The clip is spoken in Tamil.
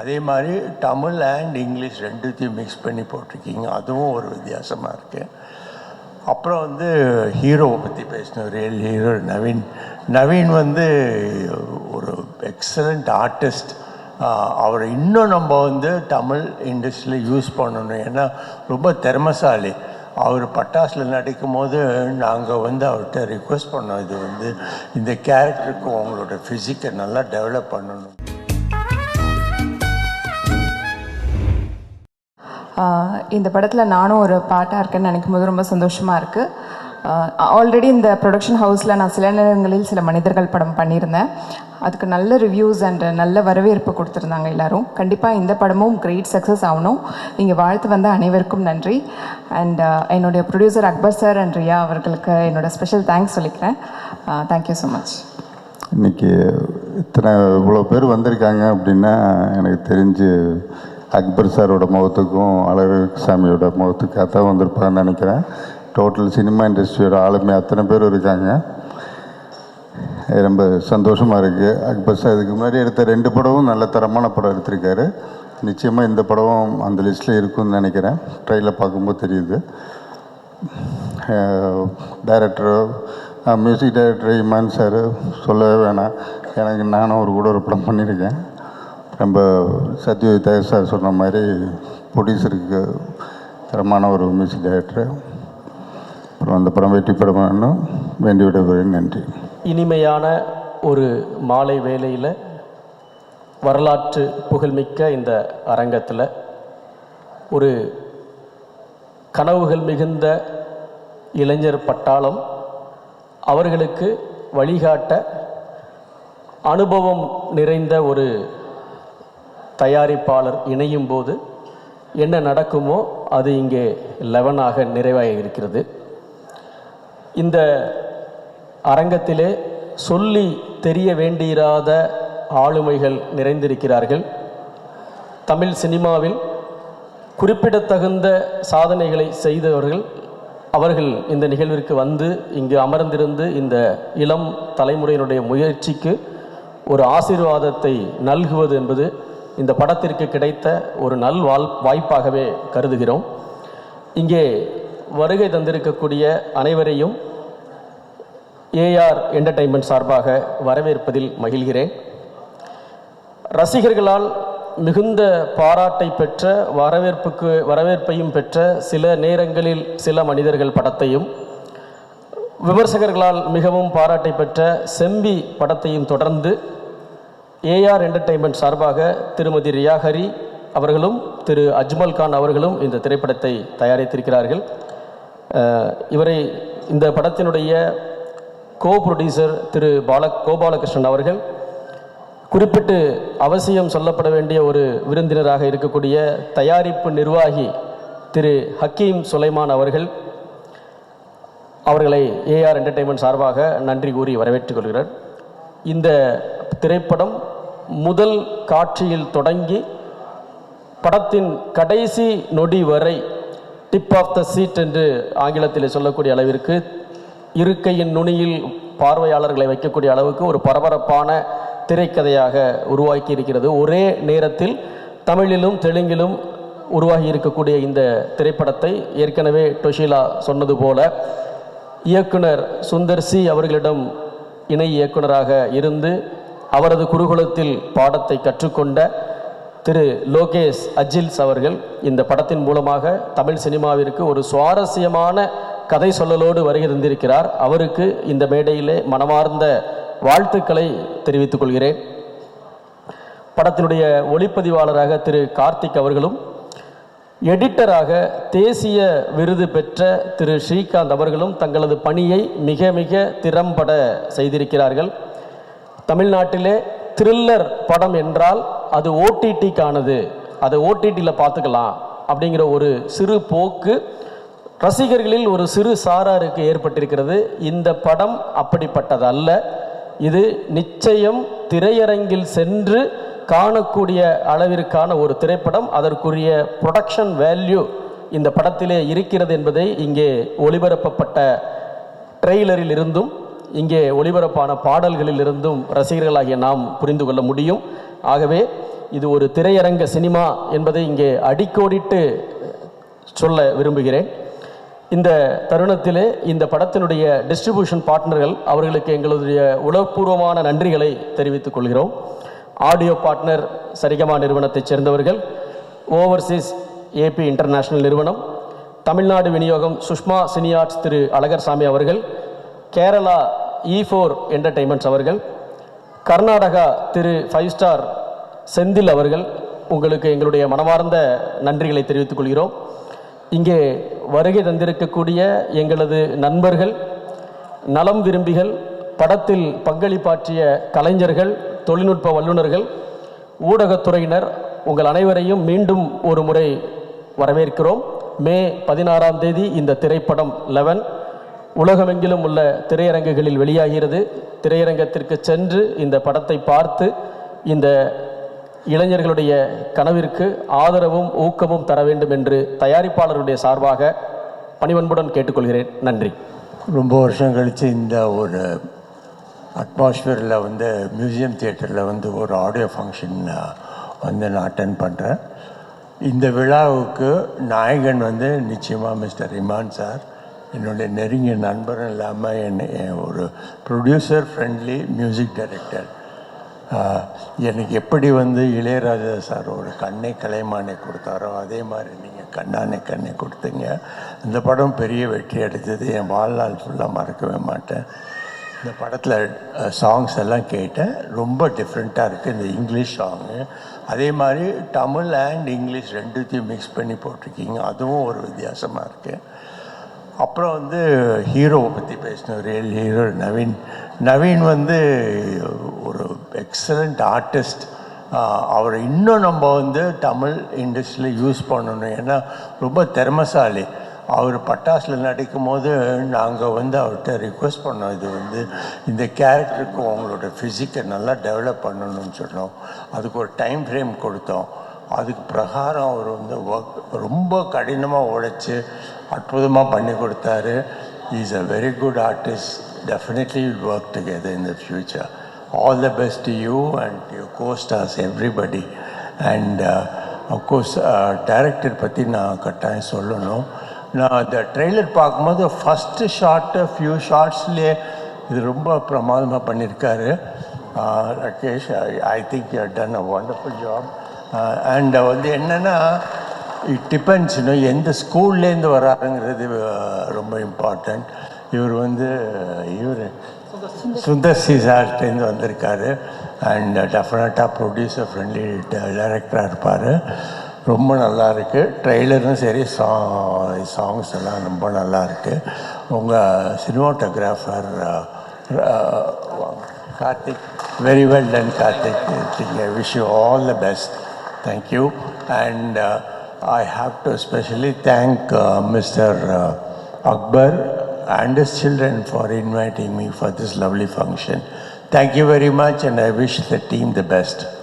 அதே மாதிரி தமிழ் அண்ட் இங்கிலீஷ் ரெண்டுத்தையும் மிக்ஸ் பண்ணி போட்டிருக்கீங்க. அதுவும் ஒரு வித்தியாசமாக இருக்குது அப்புறம் வந்து ஹீரோவை பற்றி பேசினோம் ரியல் ஹீரோ நவீன். நவீன் வந்து ஒரு எக்ஸலண்ட் ஆர்டிஸ்ட் அவரை இன்னும் நம்ம வந்து தமிழ் இண்டஸ்ட்ரியில் யூஸ் பண்ணணும். ஏன்னா ரொம்ப திறமசாலி. அவர் பட்டாசில் நடிக்கும் போது நாங்கள் வந்து அவர்கிட்ட ரிக்வெஸ்ட் பண்ணோம். இது வந்து இந்த கேரக்டருக்கு உங்களோட ஃபிசிக்கை நல்லா டெவலப் பண்ணணும். இந்த படத்தில் நானும் ஒரு பாட்டாக இருக்கேன்னு நினைக்கும் போது ரொம்ப சந்தோஷமாக இருக்குது ஆல்ரெடி இந்த ப்ரொடக்ஷன் ஹவுஸில் நான் சில நேரங்களில் சில மனிதர்கள் படம் பண்ணியிருந்தேன். அதுக்கு நல்ல ரிவ்யூஸ் அண்ட் நல்ல வரவேற்பு கொடுத்துருந்தாங்க எல்லோரும். கண்டிப்பாக இந்த படமும் கிரேட் சக்ஸஸ் ஆகணும். நீங்கள் வாழ்த்து வந்த அனைவருக்கும் நன்றி. அண்ட் என்னுடைய producer Akbar sir and Riya அவர்களுக்கு என்னோடய ஸ்பெஷல் தேங்க்ஸ் சொல்லிக்கிறேன். தேங்க்யூ ஸோ மச் இன்னைக்கு இத்தனை இவ்வளோ பேர் வந்திருக்காங்க அப்படின்னா எனக்கு தெரிஞ்சு அக்பர் சாரோட முகத்துக்கும் அழகு சாமியோட முகத்துக்காக தான் வந்திருப்பாங்கன்னு நினைக்கிறேன். டோட்டல் சினிமா இண்டஸ்ட்ரியோட ஆளுமை அத்தனை பேர் இருக்காங்க. ரொம்ப சந்தோஷமாக இருக்குது அக்பர் சார் இதுக்கு முன்னாடி எடுத்த ரெண்டு படமும் நல்ல தரமான படம் எடுத்திருக்காரு. நிச்சயமாக இந்த படமும் அந்த லிஸ்ட்டில் இருக்கும்னு நினைக்கிறேன். ட்ரெயிலில் பார்க்கும்போது தெரியுது. Director music director Imman sir? சொல்லவே வேணாம். எனக்கு நானும் ஒரு கூட ஒரு படம் பண்ணியிருக்கேன். நம்ம சத்யஜித் சார் சொன்ன மாதிரி ப்ரொடியூசருக்கு தரமான ஒரு மியூசிக் டைரக்டர் அப்புறம் அந்த படம் வெற்றி படமானும் வேண்டி விடுகிறேன் நன்றி. இனிமையான ஒரு மாலை வேளையில் வரலாற்று புகழ்மிக்க இந்த அரங்கத்தில் ஒரு கனவுகள் மிகுந்த இளைஞர் பட்டாளம் அவர்களுக்கு வழிகாட்ட அனுபவம் நிறைந்த ஒரு தயாரிப்பாளர் இணையும் போது என்ன நடக்குமோ அது இங்கே லெவனாக நிறைவாக இருக்கிறது. இந்த அரங்கத்திலே சொல்லி தெரிய வேண்டியிராத ஆளுமைகள் நிறைந்திருக்கிறார்கள். தமிழ் சினிமாவில் குறிப்பிடத்தகுந்த சாதனைகளை செய்தவர்கள் அவர்கள் இந்த நிகழ்விற்கு வந்து இங்கு அமர்ந்திருந்து இந்த இளம் தலைமுறையினுடைய முயற்சிக்கு ஒரு ஆசீர்வாதத்தை நல்குவது என்பது இந்த படத்திற்கு கிடைத்த ஒரு நல் வாழ் வாய்ப்பாகவே கருதுகிறோம். இங்கே வருகை தந்திருக்கக்கூடிய அனைவரையும் ஏஆர் என்டர்டைன்மெண்ட் சார்பாக வரவேற்பதில் மகிழ்கிறேன். ரசிகர்களால் மிகுந்த பாராட்டை பெற்ற வரவேற்புக்கு வரவேற்பையும் பெற்ற சில நேரங்களில் சில மனிதர்கள் படத்தையும் விமர்சகர்களால் மிகவும் பாராட்டை பெற்ற செம்பி படத்தையும் தொடர்ந்து ஏஆர் என்டர்டைன்மெண்ட் சார்பாக திருமதி ரியாஹரி அவர்களும் திரு அஜ்மல் கான் அவர்களும் இந்த திரைப்படத்தை தயாரித்திருக்கிறார்கள். இவரை இந்த படத்தினுடைய கோ ப்ரொடியூசர் திரு பால கோபாலகிருஷ்ணன் அவர்கள் குறிப்பிட்டு அவசியம் சொல்லப்பட வேண்டிய ஒரு விருந்தினராக இருக்கக்கூடிய தயாரிப்பு நிர்வாகி திரு ஹக்கீம் சுலைமான் அவர்கள் அவர்களை ஏஆர் என்டர்டெயின்மெண்ட் சார்பாக நன்றி கூறி வரவேற்றுக் கொள்கிறார் இந்த திரைப்படம் முதல் காட்சியில் தொடங்கி படத்தின் கடைசி நொடி வரை டிப் ஆஃப் த சீட் என்று ஆங்கிலத்தில் சொல்லக்கூடிய அளவிற்கு இருக்கையின் நுனியில் பார்வையாளர்களை வைக்கக்கூடிய அளவுக்கு ஒரு பரபரப்பான திரைக்கதையாக உருவாக்கி இருக்கிறது ஒரே நேரத்தில் தமிழிலும் தெலுங்கிலும் உருவாகி இருக்கக்கூடிய இந்த திரைப்படத்தை ஏற்கனவே டொஷிலா சொன்னது போல இயக்குனர் சுந்தர் சி அவர்களிடம் இணை இயக்குனராக இருந்து அவரது குருகுலத்தில் பாடத்தை கற்றுக்கொண்ட திரு லோகேஷ் அஜில்ஸ் அவர்கள் இந்த படத்தின் மூலமாக தமிழ் சினிமாவிற்கு ஒரு சுவாரஸ்யமான கதை சொல்லலோடு வருகிறந்திருக்கிறார் அவருக்கு இந்த மேடையிலே மனமார்ந்த வாழ்த்துக்களை தெரிவித்துக் கொள்கிறேன். படத்தினுடைய ஒளிப்பதிவாளராக திரு கார்த்திக் அவர்களும் எடிட்டராக தேசிய விருது பெற்ற திரு ஸ்ரீகாந்த் அவர்களும் தங்களது பணியை மிக மிக திறம்பட செய்திருக்கிறார்கள். தமிழ்நாட்டிலே த்ரில்லர் படம் என்றால் அது ஓடிடிக்கானது அதை ஓடிடியில் பார்த்துக்கலாம் அப்படிங்கிற ஒரு சிறு போக்கு. ரசிகர்களில் ஒரு சிறு சாராருக்கு ஏற்பட்டிருக்கிறது. இந்த படம் அப்படிப்பட்டது அல்ல இது நிச்சயம் திரையரங்கில் சென்று காணக்கூடிய அளவிற்கான ஒரு திரைப்படம். அதற்குரிய ப்ரொடக்ஷன் வேல்யூ இந்த படத்திலே இருக்கிறது என்பதை இங்கே ஒளிபரப்பப்பட்ட ட்ரெய்லரில் இருந்தும் இங்கே ஒளிபரப்பான பாடல்களில் இருந்தும் ரசிகர்களாகிய நாம் புரிந்து கொள்ள முடியும். ஆகவே இது ஒரு திரையரங்க சினிமா என்பதை இங்கே அடிக்கோடிட்டு சொல்ல விரும்புகிறேன். இந்த தருணத்திலே இந்த படத்தினுடைய டிஸ்ட்ரிபியூஷன் பார்ட்னர்கள் அவர்களுக்கு எங்களுடைய உளப்பூர்வமான நன்றிகளை தெரிவித்துக் கொள்கிறோம். ஆடியோ பார்ட்னர் சரிகமா நிறுவனத்தைச் சேர்ந்தவர்கள் ஓவர்சீஸ் ஏபி இன்டர்நேஷனல் நிறுவனம் தமிழ்நாடு விநியோகம் சுஷ்மா சினியாட்ஸ் திரு அழகர்சாமி அவர்கள் கேரளா இ ஃபோர் என்டர்டெயின்மெண்ட்ஸ் அவர்கள் கர்நாடகா திரு ஃபைவ் ஸ்டார் செந்தில் அவர்கள் உங்களுக்கு எங்களுடைய மனமார்ந்த நன்றிகளை தெரிவித்துக் கொள்கிறோம். இங்கே வருகை தந்திருக்கக்கூடிய எங்களது நண்பர்கள் நலம் விரும்பிகள் படத்தில் பங்களிப்பாற்றிய கலைஞர்கள் தொழில்நுட்ப வல்லுநர்கள் ஊடகத்துறையினர் உங்கள் அனைவரையும் மீண்டும் ஒரு முறை வரவேற்கிறோம். மே பதினாறாம் தேதி இந்த திரைப்படம் லெவன் உலகமெங்கிலும் உள்ள திரையரங்குகளில் வெளியாகிறது. திரையரங்கத்திற்கு சென்று இந்த படத்தை பார்த்து இந்த இளைஞர்களுடைய கனவிற்கு ஆதரவும் ஊக்கமும் தர வேண்டும் என்று தயாரிப்பாளருடைய சார்பாக பணிவன்புடன் கேட்டுக்கொள்கிறேன். நன்றி. ரொம்ப வருஷம் கழித்து இந்த ஒரு அட்மாஸ்பியரில் வந்து மியூசியம் தியேட்டரில் வந்து ஒரு ஆடியோ ஃபங்க்ஷன் வந்து நான் அட்டன் பண்ணுறேன் இந்த விழாவுக்கு நாயகன் வந்து நிச்சயமாக மிஸ்டர் இமான் சார். என்னுடைய நெருங்கிய நண்பரும் இல்லாமல் என்னை என் ஒரு ப்ரொடியூசர் ஃப்ரெண்ட்லி மியூசிக் டைரக்டர் எனக்கு எப்படி வந்து இளையராஜா சார் ஒரு கண்ணை கலைமானை கொடுத்தாரோ அதே மாதிரி நீங்கள் கண்ணானை கண்ணை கொடுத்தீங்க. இந்த படம் பெரிய வெற்றி அடைத்தது என் வாழ்நாள் ஃபுல்லாக மறக்கவே மாட்டேன். இந்த படத்தில் சாங்ஸ் எல்லாம் கேட்டேன். ரொம்ப டிஃப்ரெண்ட்டாக இருக்குது இந்த இங்கிலீஷ் சாங்கு அதே மாதிரி தமிழ் அண்ட் இங்கிலீஷ் ரெண்டுத்தையும் மிக்ஸ் பண்ணி போட்டிருக்கீங்க. அதுவும் ஒரு வித்தியாசமாக இருக்குது அப்புறம் வந்து ஹீரோவை பற்றி பேசினோம் ரியல் ஹீரோ நவீன் நவீன் வந்து ஒரு எக்ஸலண்ட் ஆர்டிஸ்ட் அவரை இன்னும் நம்ம வந்து தமிழ் இண்டஸ்ட்ரியில் யூஸ் பண்ணணும். ஏன்னா ரொம்ப திறமசாலி. அவர் பட்டாசில் நடிக்கும் போது நாங்கள் வந்து அவர்கிட்ட ரிக்வெஸ்ட் பண்ணோம் இது வந்து இந்த கேரக்டருக்கு உங்களோட ஃபிசிக்கை நல்லா டெவலப் பண்ணணும்னு சொன்னோம். அதுக்கு ஒரு டைம் ஃப்ரேம் கொடுத்தோம். அதுக்கு பிரகாரம் அவர் வந்து ஒர்க் ரொம்ப கடினமாக உழைச்சி அற்புதமாக பண்ணி கொடுத்தாரு. Is a very good artist definitely will work together in the future all the best to you and you costars everybody and of course director பற்றி நான் கட்டாயம் சொல்லணும். நான் அந்த ட்ரெய்லர் பார்க்கும்போது ஃபஸ்ட்டு ஷார்ட்டு ஃபியூ ஷார்ட்ஸ்லேயே இது ரொம்ப பிரமாதமாக பண்ணியிருக்காரு Rakesh I think you done a wonderful job and வந்து என்னென்னா இட் டிபெண்ட்ஸ் இன்னும் எந்த ஸ்கூல்லேருந்து வராருங்கிறது ரொம்ப இம்பார்ட்டண்ட் இவர் வந்து இவர் சுந்தர் சி சார்ட்டேருந்து வந்திருக்காரு. அண்ட் டெஃபினட்டாக ப்ரொடியூசர் ஃப்ரெண்ட்லி டைரக்டராக இருப்பார். ரொம்ப நல்லா இருக்குது ட்ரெய்லரும் சரி சா சாங்ஸ் எல்லாம் ரொம்ப நல்லா இருக்குது உங்கள் cinematographer Karthik very well done Karthik. I wish you all the best Thank you. And uh, I have to especially thank uh, Mr. Uh, Akbar and his children for inviting me for this lovely function. Thank you very much, and I wish the team the best.